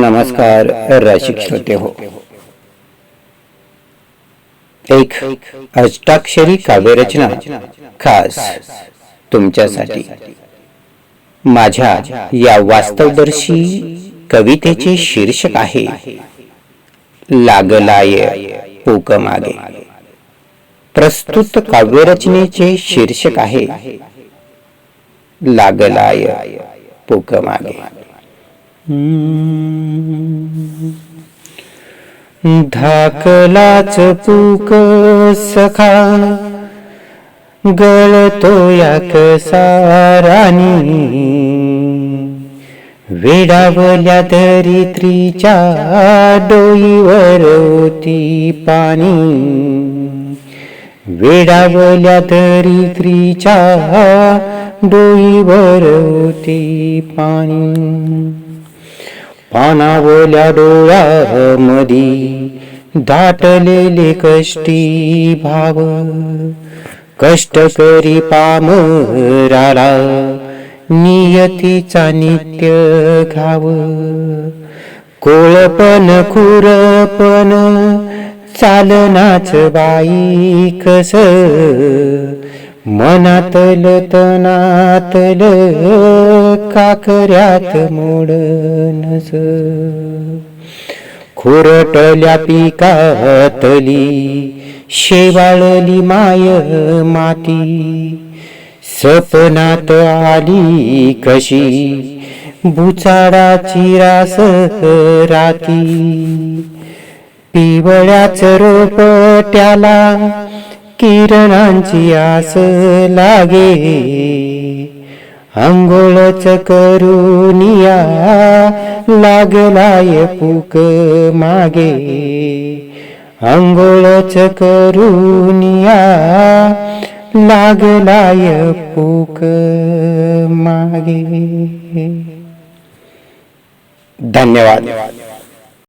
नमस्कार रसिक श्रोते हो। एक अष्टाक्षरी काव्यरचना खास तुमच्यासाठी। माझ्या या वास्तवदर्शी कवितेचे शीर्षक आहे लागलाय पूक मागे। प्रस्तुत काव्यरचनेचे शीर्षक आहे लागलाय पूक मागे। धाकलाच पूक सखा गळतो या कसारानी वेडावल्या धरित्रीच्या डोईवर होती पाणी. वेडावल्या धरित्रीच्या डोईवर होती पाणी. पानावल्या डोळ्यामधी दाटलेले कष्टी भाव. कष्ट करी पामराला नियतीचा नित्य घाव. कोळपण खुरपण चालनाच बाई कस? मनातल तनातल काकऱ्यात मोडनस खुरटल्या पिकातली शेवाळली माय माती. सपनात आली कशी बुचाडाची रास राती. पिवळ्याच रोपट्याला किरणांची आस लागे. अंघोळच करूनिया लागलाय पूक मागे. अंघोळच करूनिया लागलाय पूक मागे. धन्यवाद.